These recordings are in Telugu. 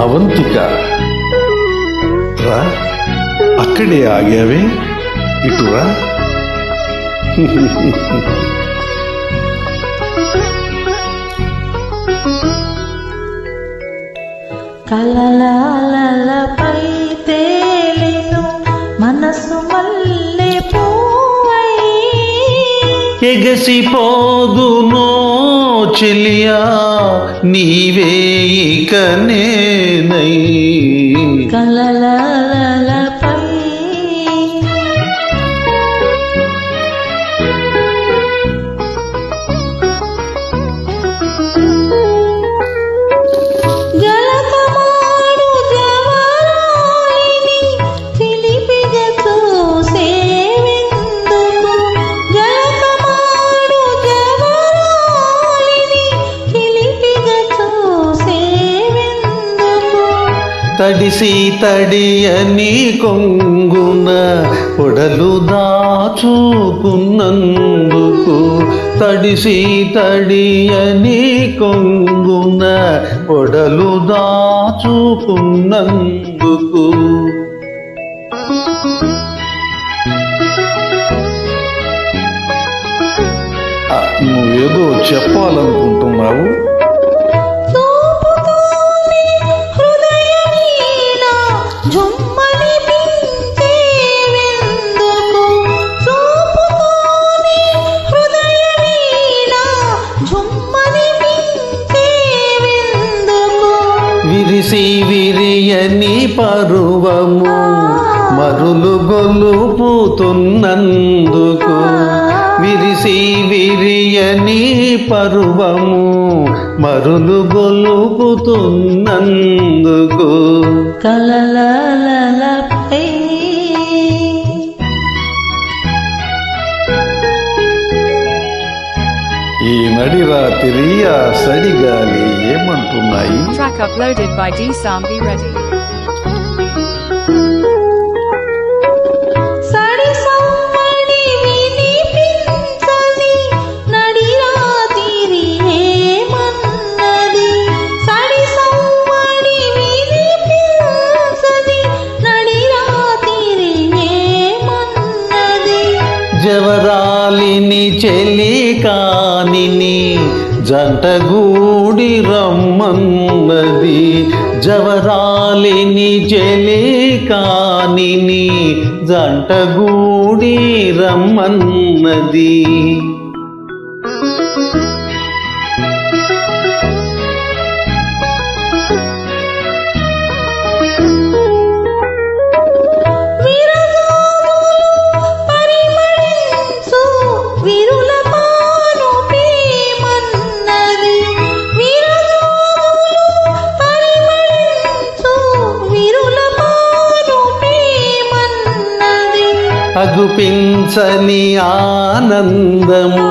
అవంతిక. రా. అక్కడే ఆగావే. ఇటురా. కలలాలపై తేలిను మనసు మల్లె పో ఎగసిపోదునో చెలియా నీవే ఇక నేనై తడిసి తడియని కొంగున పొడలు దాచుకున్నందుకు తడిసి తడియని కొంగున పొడలు దాచుకున్నందుకు. నువ్వేదో చెప్పాలనుకుంటున్నావు? విరిసి విరియని పరువము మరులు గొలుపుతున్నందుకు. విరిసి విరియని పరువము మరులు గొలుపుతున్నందుకు. కలల ఈ నడి రాత్రి ఆ సడిగాలి ఏమంటున్నాయి? జవరాలిని చెలి కానిని జంటగూడి రమ్మన్నది. జవరాలిని చెలి కానిని జంటగూడి రమ్మన్నది. అగుపించని ఆనందము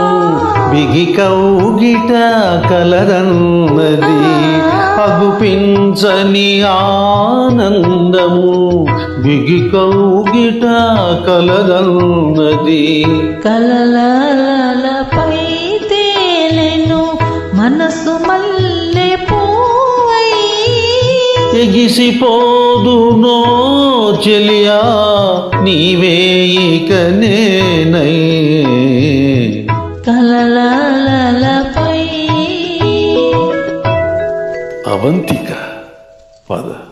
బిగి కౌగిట కలరన్నది అగుపించని ఆనందము బిగి కౌగిట కలరన్నది కలలపై తేలెను మనసు మల్లె ఎగిసిపోదునో చెలియా నీవే ఇక నేనై. అవంతిక పద.